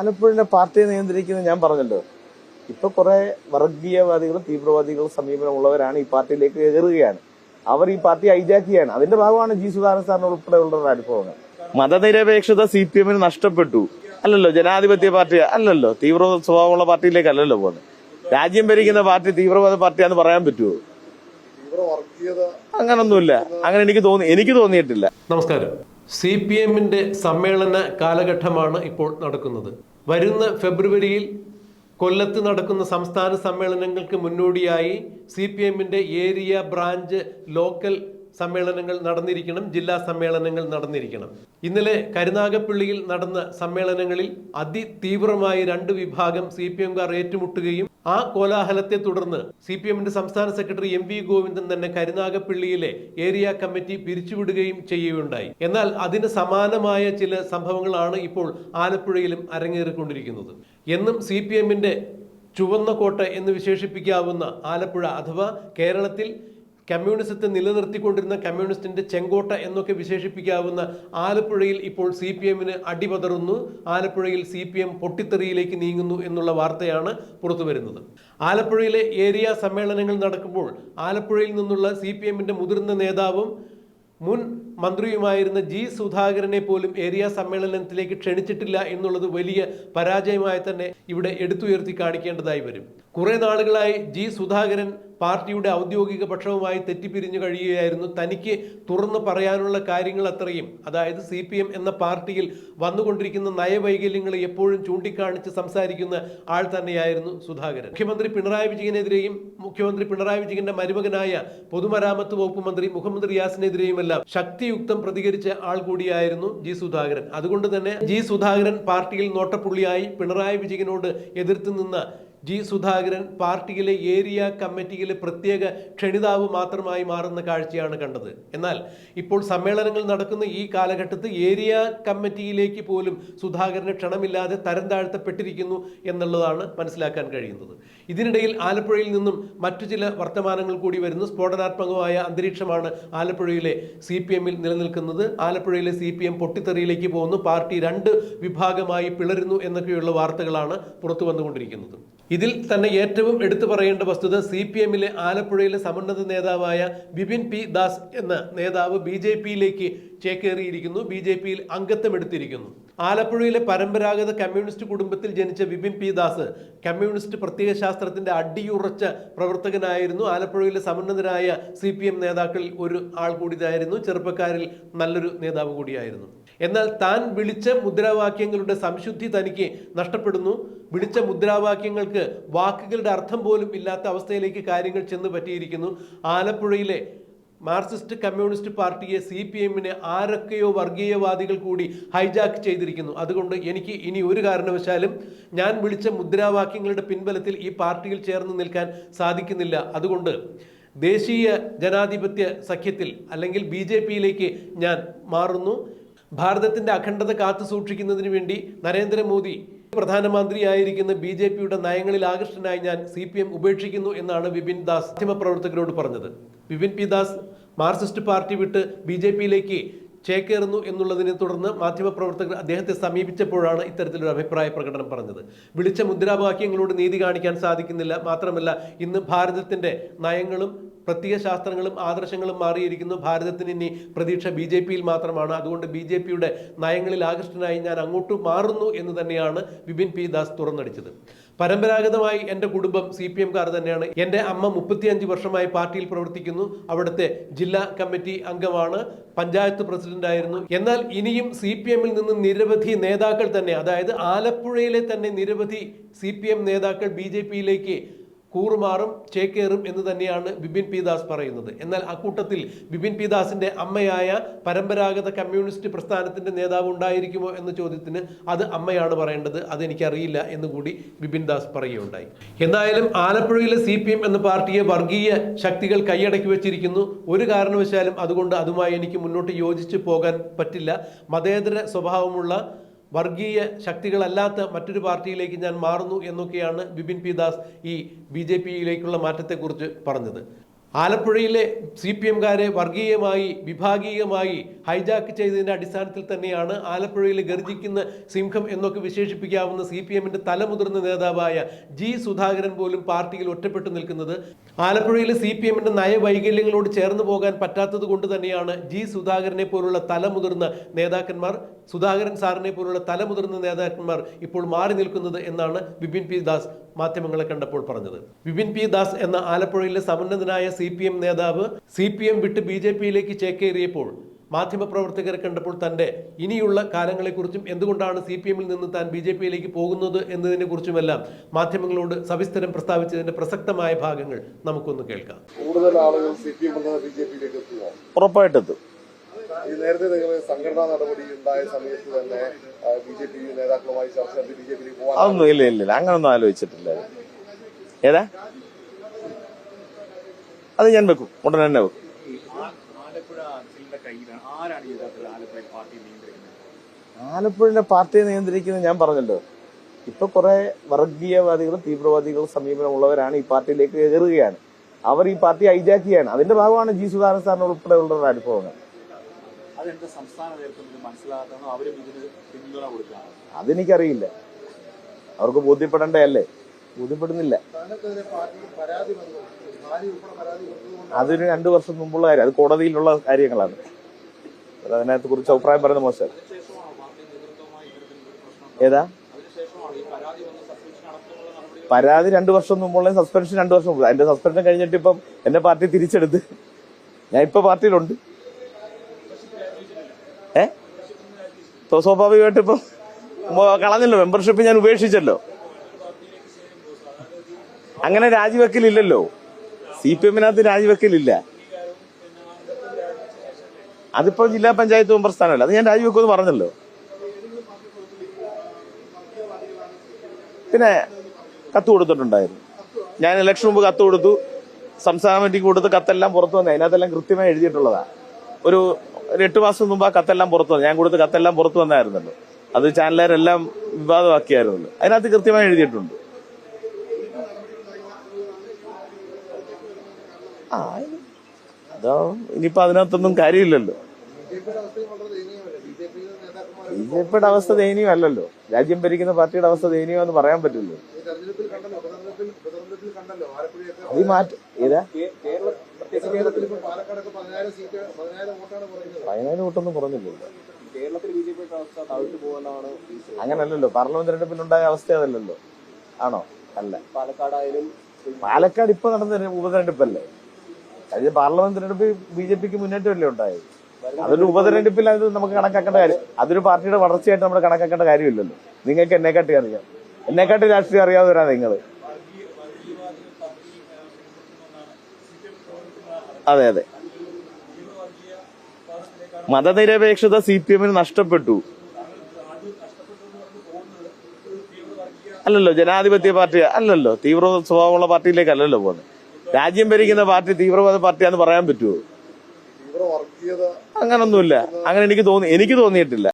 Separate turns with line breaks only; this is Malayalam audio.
ആലപ്പുഴയിലെ പാർട്ടിയെ നിയന്ത്രിക്കുന്നത് ഞാൻ പറഞ്ഞല്ലോ. ഇപ്പൊ കുറെ വർഗീയവാദികളും തീവ്രവാദികളും സമീപനമുള്ളവരാണ് ഈ പാർട്ടിയിലേക്ക് കയറുകയാണ്. അവർ ഈ പാർട്ടി ഹൈജാക്ക് ചെയ്യാണ് അതിന്റെ ഭാഗമാണ് ജി സുധാകരൻ സാറിന് ഉൾപ്പെടെയുള്ള അനുഭവങ്ങൾ. മതനിരപേക്ഷത സി പി എമ്മിന് നഷ്ടപ്പെട്ടു. അല്ലല്ലോ ജനാധിപത്യ പാർട്ടി അല്ലല്ലോ തീവ്ര സ്വഭാവമുള്ള പാർട്ടിയിലേക്ക് അല്ലല്ലോ പോകുന്നത്. രാജ്യം ഭരിക്കുന്ന പാർട്ടി തീവ്രവാദ പാർട്ടിയാന്ന് പറയാൻ പറ്റുമോ
തീവ്ര വർഗീയത
അങ്ങനൊന്നുമില്ല. അങ്ങനെ എനിക്ക് തോന്നി എനിക്ക് തോന്നിയിട്ടില്ല.
നമസ്കാരം. സി പി എമ്മിന്റെ സമ്മേളന കാലഘട്ടമാണ് ഇപ്പോൾ നടക്കുന്നത്. വരുന്ന ഫെബ്രുവരിയിൽ കൊല്ലത്ത് നടക്കുന്ന സംസ്ഥാന സമ്മേളനങ്ങൾക്ക് മുന്നോടിയായി C P area branch local സമ്മേളനങ്ങൾ നടന്നിരിക്കണം ജില്ലാ സമ്മേളനങ്ങൾ നടന്നിരിക്കണം. ഇന്നലെ കരുനാഗപ്പള്ളിയിൽ നടന്ന സമ്മേളനങ്ങളിൽ അതിതീവ്രമായി രണ്ട് വിഭാഗം സി പി എംകാർ ഏറ്റുമുട്ടുകയും ആ കോലാഹലത്തെ തുടർന്ന് സി പി എമ്മിന്റെ സംസ്ഥാന സെക്രട്ടറി എം വി ഗോവിന്ദൻ തന്നെ കരുനാഗപ്പള്ളിയിലെ ഏരിയ കമ്മിറ്റി പിരിച്ചുവിടുകയും ചെയ്യുകയുണ്ടായി. എന്നാൽ അതിന് സമാനമായ ചില സംഭവങ്ങളാണ് ഇപ്പോൾ ആലപ്പുഴയിലും അരങ്ങേറിക്കൊണ്ടിരിക്കുന്നത്. എന്നും സി പി എമ്മിന്റെ ചുവന്ന കോട്ട എന്ന് വിശേഷിപ്പിക്കാവുന്ന ആലപ്പുഴ അഥവാ കേരളത്തിൽ കമ്മ്യൂണിസത്തെ നിലനിർത്തിക്കൊണ്ടിരുന്ന കമ്മ്യൂണിസ്റ്റിന്റെ ചെങ്കോട്ട എന്നൊക്കെ വിശേഷിപ്പിക്കാവുന്ന ആലപ്പുഴയിൽ ഇപ്പോൾ സി പി എമ്മിന് അടിപതറുന്നു. ആലപ്പുഴയിൽ സി പി എം പൊട്ടിത്തെറിയിലേക്ക് നീങ്ങുന്നു എന്നുള്ള വാർത്തയാണ് പുറത്തു വരുന്നത്. ആലപ്പുഴയിലെ ഏരിയ സമ്മേളനങ്ങൾ നടക്കുമ്പോൾ ആലപ്പുഴയിൽ നിന്നുള്ള സി പി എമ്മിന്റെ മുതിർന്ന നേതാവും മുൻ മന്ത്രിയുമായിരുന്ന ജി സുധാകരനെ പോലും ഏരിയ സമ്മേളനത്തിലേക്ക് ക്ഷണിച്ചിട്ടില്ല എന്നുള്ളത് വലിയ പരാജയമായി തന്നെ ഇവിടെ എടുത്തുയർത്തി കാണിക്കേണ്ടതായി വരും. കുറെ നാളുകളായി ജി സുധാകരൻ പാർട്ടിയുടെ ഔദ്യോഗിക പക്ഷവുമായി തെറ്റിപ്പിരിഞ്ഞു കഴിയുകയായിരുന്നു. തനിക്ക് തുറന്നു പറയാനുള്ള കാര്യങ്ങൾ അത്രയും. അതായത് സി പി എം എന്ന പാർട്ടിയിൽ വന്നുകൊണ്ടിരിക്കുന്ന നയവൈകല്യങ്ങൾ എപ്പോഴും ചൂണ്ടിക്കാണിച്ച് സംസാരിക്കുന്ന ആൾ തന്നെയായിരുന്നു സുധാകരൻ. മുഖ്യമന്ത്രി പിണറായി വിജയനെതിരെയും മുഖ്യമന്ത്രി പിണറായി വിജയന്റെ മരുമകനായ പൊതുമരാമത്ത് വകുപ്പ് മന്ത്രി മുഹമ്മദ് റിയാസിനെതിരെയുമെല്ലാം ശക്തിയുക്തം പ്രതികരിച്ച ആൾ കൂടിയായിരുന്നു ജി സുധാകരൻ. അതുകൊണ്ട് തന്നെ ജി സുധാകരൻ പാർട്ടിയിൽ നോട്ടപ്പുള്ളിയായി പിണറായി വിജയനോട് എതിർത്ത് നിന്ന ജി സുധാകരൻ പാർട്ടിയിലെ ഏരിയ കമ്മിറ്റിയിലെ പ്രത്യേക ക്ഷണിതാവ് മാത്രമായി മാറുന്ന കാഴ്ചയാണ് കണ്ടത്. എന്നാൽ ഇപ്പോൾ സമ്മേളനങ്ങൾ നടക്കുന്ന ഈ കാലഘട്ടത്തിൽ ഏരിയ കമ്മിറ്റിയിലേക്ക് പോലും സുധാകരന് ക്ഷണമില്ലാതെ തരം താഴ്ത്തപ്പെട്ടിരിക്കുന്നു എന്നുള്ളതാണ് മനസ്സിലാക്കാൻ കഴിയുന്നത്. ഇതിനിടയിൽ ആലപ്പുഴയിൽ നിന്നും മറ്റു ചില വർത്തമാനങ്ങൾ കൂടി വരുന്നു. സ്ഫോടനാത്മകമായ അന്തരീക്ഷമാണ് ആലപ്പുഴയിലെ സി പി എമ്മിൽ നിലനിൽക്കുന്നത്. ആലപ്പുഴയിലെ സി പി എം പൊട്ടിത്തെറിയിലേക്ക് പോകുന്നു. പാർട്ടി രണ്ട് വിഭാഗമായി പിളരുന്നു എന്നൊക്കെയുള്ള വാർത്തകളാണ് പുറത്തു വന്നുകൊണ്ടിരിക്കുന്നത്. ഇതിൽ തന്നെ ഏറ്റവും എടുത്തു പറയേണ്ട വസ്തുത സി പി എമ്മിലെ ആലപ്പുഴയിലെ സമുന്നത നേതാവായ ബിപിൻ പി ദാസ് എന്ന നേതാവ് ബി ജെ പിയിലേക്ക് ചേക്കേറിയിരിക്കുന്നു. ബി ജെ പിയിൽ അംഗത്വം എടുത്തിരിക്കുന്നു ആലപ്പുഴയിലെ പരമ്പരാഗത കമ്മ്യൂണിസ്റ്റ് കുടുംബത്തിൽ ജനിച്ച വിപിൻ പി ദാസ് കമ്മ്യൂണിസ്റ്റ് പ്രത്യേക ശാസ്ത്രത്തിന്റെ അടിയുറച്ച പ്രവർത്തകനായിരുന്നു. ആലപ്പുഴയിലെ സമുന്നതരായ സി പി എം നേതാക്കളിൽ ഒരു ആൾ കൂടിയതായിരുന്നു ചെറുപ്പക്കാരിൽ നല്ലൊരു നേതാവ് കൂടിയായിരുന്നു. എന്നാൽ താൻ വിളിച്ച മുദ്രാവാക്യങ്ങളുടെ സംശുദ്ധി തനിക്ക് നഷ്ടപ്പെടുന്നു. വിളിച്ച മുദ്രാവാക്യങ്ങൾക്ക് വാക്കുകളുടെ അർത്ഥം പോലും ഇല്ലാത്ത അവസ്ഥയിലേക്ക് കാര്യങ്ങൾ ചെന്ന് പറ്റിയിരിക്കുന്നു. ആലപ്പുഴയിലെ മാർക്സിസ്റ്റ് കമ്മ്യൂണിസ്റ്റ് പാർട്ടിയെ സി പി എമ്മിനെ ആരൊക്കെയോ വർഗീയവാദികൾ കൂടി ഹൈജാക്ക് ചെയ്തിരിക്കുന്നു. അതുകൊണ്ട് എനിക്ക് ഇനി ഒരു കാരണവശാലും ഞാൻ വിളിച്ച മുദ്രാവാക്യങ്ങളുടെ പിൻബലത്തിൽ ഈ പാർട്ടിയിൽ ചേർന്ന് നിൽക്കാൻ സാധിക്കുന്നില്ല. അതുകൊണ്ട് ദേശീയ ജനാധിപത്യ സഖ്യത്തിൽ അല്ലെങ്കിൽ ബി ജെ പിയിലേക്ക് ഞാൻ മാറുന്നു. ഭാരതത്തിന്റെ അഖണ്ഡത കാത്തു സൂക്ഷിക്കുന്നതിന് വേണ്ടി നരേന്ദ്രമോദി പ്രധാനമന്ത്രിയായിരിക്കുന്ന ബി ജെ പിയുടെ നയങ്ങളിൽ ആകൃഷ്ടനായി ഞാൻ സി പി എം ഉപേക്ഷിക്കുന്നു എന്നാണ് വിപിൻ ദാസ് മാധ്യമപ്രവർത്തകരോട് പറഞ്ഞത്. Vipin P Das Marxist party വിട്ട് ബി ജെ പിയിലേക്ക് ചേക്കേറുന്നു എന്നുള്ളതിനെ തുടർന്ന് മാധ്യമപ്രവർത്തകർ അദ്ദേഹത്തെ സമീപിച്ചപ്പോഴാണ് ഇത്തരത്തിലൊരു അഭിപ്രായ പ്രകടനം പറഞ്ഞത്. വിളിച്ച മുദ്രാവാക്യങ്ങളോട് നീതി കാണിക്കാൻ സാധിക്കുന്നില്ല. മാത്രമല്ല ഇന്ന് ഭാരതത്തിന്റെ നയങ്ങളും പ്രത്യേക ശാസ്ത്രങ്ങളും ആദർശങ്ങളും മാറിയിരിക്കുന്നു. ഭാരതത്തിന് ഇനി പ്രതീക്ഷ ബി ജെ പിയിൽ മാത്രമാണ്. അതുകൊണ്ട് ബി ജെ പിയുടെ നയങ്ങളിൽ ആകൃഷ്ടനായി ഞാൻ അങ്ങോട്ട് മാറുന്നു എന്ന് തന്നെയാണ് വിപിൻ പി ദാസ് തുറന്നടിച്ചത്. പരമ്പരാഗതമായി എന്റെ കുടുംബം സി പി എംകാർ തന്നെയാണ്. എന്റെ അമ്മ മുപ്പത്തിയഞ്ച് വർഷമായി പാർട്ടിയിൽ പ്രവർത്തിക്കുന്നു. അവിടുത്തെ ജില്ലാ കമ്മിറ്റി അംഗമാണ്. പഞ്ചായത്ത് പ്രസിഡന്റ് ആയിരുന്നു എന്നാൽ ഇനിയും സി പി എമ്മിൽ നിന്ന് നിരവധി നേതാക്കൾ തന്നെ അതായത് ആലപ്പുഴയിലെ തന്നെ നിരവധി സി പി എം നേതാക്കൾ ബി ജെ പിയിലേക്ക് കൂറുമാറും ചേക്കേറും എന്ന് തന്നെയാണ് ബിപിൻ പി ദാസ് പറയുന്നത്. എന്നാൽ അക്കൂട്ടത്തിൽ ബിപിൻ പി ദാസിന്റെ അമ്മയായ പരമ്പരാഗത കമ്മ്യൂണിസ്റ്റ് പ്രസ്ഥാനത്തിന്റെ നേതാവ് ഉണ്ടായിരിക്കുമോ എന്ന ചോദ്യത്തിന് അത് അമ്മയാണ് പറയേണ്ടത്. അതെനിക്കറിയില്ല എന്ന് കൂടി ബിപിൻ ദാസ് പറയുകയുണ്ടായി. എന്തായാലും ആലപ്പുഴയിലെ സി പി എം എന്ന പാർട്ടിയെ വർഗീയ ശക്തികൾ കൈയടക്കി വെച്ചിരിക്കുന്നു. ഒരു കാരണവശാലും അതുകൊണ്ട് അതുമായി എനിക്ക് മുന്നോട്ട് യോജിച്ച് പോകാൻ പറ്റില്ല. മതേതര സ്വഭാവമുള്ള വർഗീയ ശക്തികളല്ലാത്ത മറ്റൊരു പാർട്ടിയിലേക്ക് ഞാൻ മാറുന്നു എന്നൊക്കെയാണ് ബിപിൻ പി ദാസ് ഈ ബി ജെ പിയിലേക്കുള്ള മാറ്റത്തെക്കുറിച്ച് പറഞ്ഞത്. ആലപ്പുഴയിലെ സി പി എംകാരെ വർഗീയമായി വിഭാഗീയമായി ഹൈജാക്ക് ചെയ്തതിന്റെ അടിസ്ഥാനത്തിൽ തന്നെയാണ് ആലപ്പുഴയിൽ ഗർജിക്കുന്ന സിംഹം എന്നൊക്കെ വിശേഷിപ്പിക്കാവുന്ന സി പി എമ്മിന്റെ തലമുതിർന്ന നേതാവായ ജി സുധാകരൻ പോലും പാർട്ടിയിൽ ഒറ്റപ്പെട്ടു നിൽക്കുന്നത് ആലപ്പുഴയിലെ സി പി എമ്മിന്റെ നയവൈകല്യങ്ങളോട് ചേർന്ന് പോകാൻ പറ്റാത്തത് കൊണ്ട് തന്നെയാണ് ജി സുധാകരനെ പോലുള്ള തലമുതിർന്ന നേതാക്കന്മാർ സുധാകരൻ സാറിനെ പോലുള്ള തലമുതിർന്ന നേതാക്കന്മാർ ഇപ്പോൾ മാറി നിൽക്കുന്നത് എന്നാണ് ബിപിൻ പി ദാസ് മാധ്യമങ്ങളെ കണ്ടപ്പോൾ പറഞ്ഞത്. വിപിൻ പി ദാസ് എന്ന ആലപ്പുഴയിലെ സമുന്നതനായ സി പി എം നേതാവ് സി പി എം വിട്ട് ബി ജെ പിയിലേക്ക് ചേക്കേറിയപ്പോൾ മാധ്യമപ്രവർത്തകരെ കണ്ടപ്പോൾ തന്റെ ഇനിയുള്ള കാലങ്ങളെക്കുറിച്ചും എന്തുകൊണ്ടാണ് സി പി എമ്മിൽ നിന്ന് താൻ ബി ജെ പിയിലേക്ക് പോകുന്നത് എന്നതിനെ കുറിച്ചുമെല്ലാം മാധ്യമങ്ങളോട് സവിസ്തരം പ്രസ്താവിച്ചതിന്റെ പ്രസക്തമായ ഭാഗങ്ങൾ നമുക്കൊന്ന് കേൾക്കാം.
കൂടുതൽ ആളുകൾ സി പി എം നിന്ന് ബി ജെ പിയിലേക്ക്
ഉറപ്പായിട്ടെത്തും.
ഈ നേരത്തെ നിങ്ങൾ സംഘടനാ നടപടി ഉണ്ടായ സമയത്ത് തന്നെ ബി ജെ പി നേതാക്കളുമായി ചർച്ച നടത്തി ബി ജെ പി പോകാൻ
അതൊന്നും ഇല്ല ഇല്ല ഇല്ല. അങ്ങനൊന്നും ആലോചിച്ചിട്ടില്ല. ഏതാ? അത് ഞാൻ വെക്കും. ഉടനെ തന്നെ വെക്കും.
ഈ ആ- ആലപ്പുഴ അഞ്ചലിന്റെ കയ്യിലാണ്. ആരാണ് യഥാർത്ഥത്തിൽ ആലപ്പുഴ പാർട്ടി നിയന്ത്രിക്കുന്നത്?
ആലപ്പുഴയിലെ പാർട്ടിയെ നിയന്ത്രിക്കുന്നത് ഞാൻ പറഞ്ഞല്ലോ. ഇപ്പൊ കുറെ വർഗീയവാദികളും തീവ്രവാദികളും സമീപനമുള്ളവരാണ് ഈ പാർട്ടിയിലേക്ക് കയറുകയാണ്. അവർ ഈ പാർട്ടി ഹൈജാക്ക് ചെയ്യാണ്. അതിന്റെ ഭാഗമാണ് ജി സുധാകരൻ സാറിന് ഉൾപ്പെടെയുള്ളവരുടെ അനുഭവങ്ങൾ.
അതെന്താ സംസ്ഥാന നേതൃത്വം ഇത് അവരും ഇതിന് പിന്തുണ കൊടുക്കുകയാണ്
അതെനിക്കറിയില്ല. അവർക്ക് ബോധ്യപ്പെടുന്നില്ല.
ഉൾപ്പെടെ പരാതി കൊടുത്തതുകൊണ്ട്
അതൊരു രണ്ടു വർഷം മുമ്പുള്ള കാര്യം. അത് കോടതിയിലുള്ള കാര്യങ്ങളാണ്. അത് അതിനകത്ത് കുറിച്ച് അഭിപ്രായം പറയുന്നത് മോശം. ഏതാ? പരാതി രണ്ടു വർഷം മുമ്പുള്ള സസ്പെൻഷൻ രണ്ടു വർഷം മുമ്പ്. അതിന്റെ സസ്പെൻഷൻ കഴിഞ്ഞിട്ട് ഇപ്പം എന്റെ പാർട്ടി തിരിച്ചെടുത്ത്. ഞാൻ ഇപ്പൊ പാർട്ടിയിലുണ്ട്. ഇപ്പൊ സ്വാഭാവികമായിട്ട് ഇപ്പം കളഞ്ഞല്ലോ മെമ്പർഷിപ്പ് ഞാൻ ഉപേക്ഷിച്ചല്ലോ. അങ്ങനെ രാജിവെക്കലില്ലല്ലോ. C P എമ്മിനകത്ത് രാജിവെക്കലില്ല. അതിപ്പോ ജില്ലാ പഞ്ചായത്ത് മെമ്പർ സ്ഥാനമല്ല. അത് ഞാൻ രാജിവെക്കുമെന്ന് പറഞ്ഞല്ലോ. പിന്നെ കത്ത് കൊടുത്തിട്ടുണ്ടായിരുന്നു. ഞാൻ ഇലക്ഷൻ മുമ്പ് കത്ത് കൊടുത്തു. സംസ്ഥാന കമ്മിറ്റിക്ക് കൊടുത്ത് കത്തെല്ലാം പുറത്തു വന്നേ അതിനകത്തെല്ലാം കൃത്യമായി എഴുതിയിട്ടുള്ളതാ. ഒരു ഒരു എട്ട് മാസം മുമ്പ് ആ കത്തെല്ലാം പുറത്തു വന്നു. ഞാൻ കൊടുത്ത കത്തെല്ലാം പുറത്തു വന്നായിരുന്നല്ലോ. അത് ചാനലുകാരെല്ലാം വിവാദമാക്കിയായിരുന്നല്ലോ. അതിനകത്ത് കൃത്യമായി എഴുതിയിട്ടുണ്ട്. ആ അതോ ഇനിയിപ്പോ അതിനകത്തൊന്നും കാര്യമില്ലല്ലോ.
ബി ജെ പിയുടെ
അവസ്ഥ ദയനീയമല്ലല്ലോ രാജ്യം ഭരിക്കുന്ന പാർട്ടിയുടെ അവസ്ഥ ദയനീയമെന്ന് പറയാൻ പറ്റില്ലല്ലോ. അത് മാറ്റം ഏതാ?
പതിനായിരം സീറ്റ് പതിനായിരം വോട്ടാണ് പറയുന്നത്.
പതിനായിരം വോട്ടൊന്നും കുറഞ്ഞില്ലല്ലോ അങ്ങനല്ലല്ലോ പാർലമെന്റ് തെരഞ്ഞെടുപ്പിലുണ്ടായ അവസ്ഥ അതല്ലല്ലോ. ആണോ? അല്ല.
പാലക്കാടായാലും
പാലക്കാട് ഇപ്പൊ നടന്ന തെര- ഉപതെരഞ്ഞെടുപ്പല്ലേ? കഴിഞ്ഞ പാർലമെന്റ് തെരഞ്ഞെടുപ്പ് ബി ജെ പിക്ക് മുന്നേറ്റമല്ലേ ഉണ്ടായത്? അതൊരു ഉപതെരഞ്ഞെടുപ്പിൽ അത് നമുക്ക് കണക്കാക്കേണ്ട കാര്യം അതൊരു പാർട്ടിയുടെ വളർച്ചയായിട്ട് നമ്മൾ കണക്കാക്കേണ്ട കാര്യമില്ലല്ലോ. നിങ്ങൾക്ക് എന്നെക്കാട്ടി അറിയാം. എന്നെക്കാട്ടി രാഷ്ട്രീയം അറിയാവുന്നവരാ നിങ്ങൾ അതെ അതെ. മതനിരപേക്ഷത സി പി എമ്മിന് നഷ്ടപ്പെട്ടു. അല്ലല്ലോ ജനാധിപത്യ പാർട്ടി അല്ലല്ലോ തീവ്ര സ്വഭാവമുള്ള പാർട്ടിയിലേക്ക് അല്ലല്ലോ പോകുന്നത്. രാജ്യം ഭരിക്കുന്ന പാർട്ടി തീവ്രവാദ പാർട്ടിയാന്ന് പറയാൻ പറ്റുമോ അങ്ങനൊന്നുമില്ല. അങ്ങനെ എനിക്ക് തോന്നി എനിക്ക് തോന്നിയിട്ടില്ല.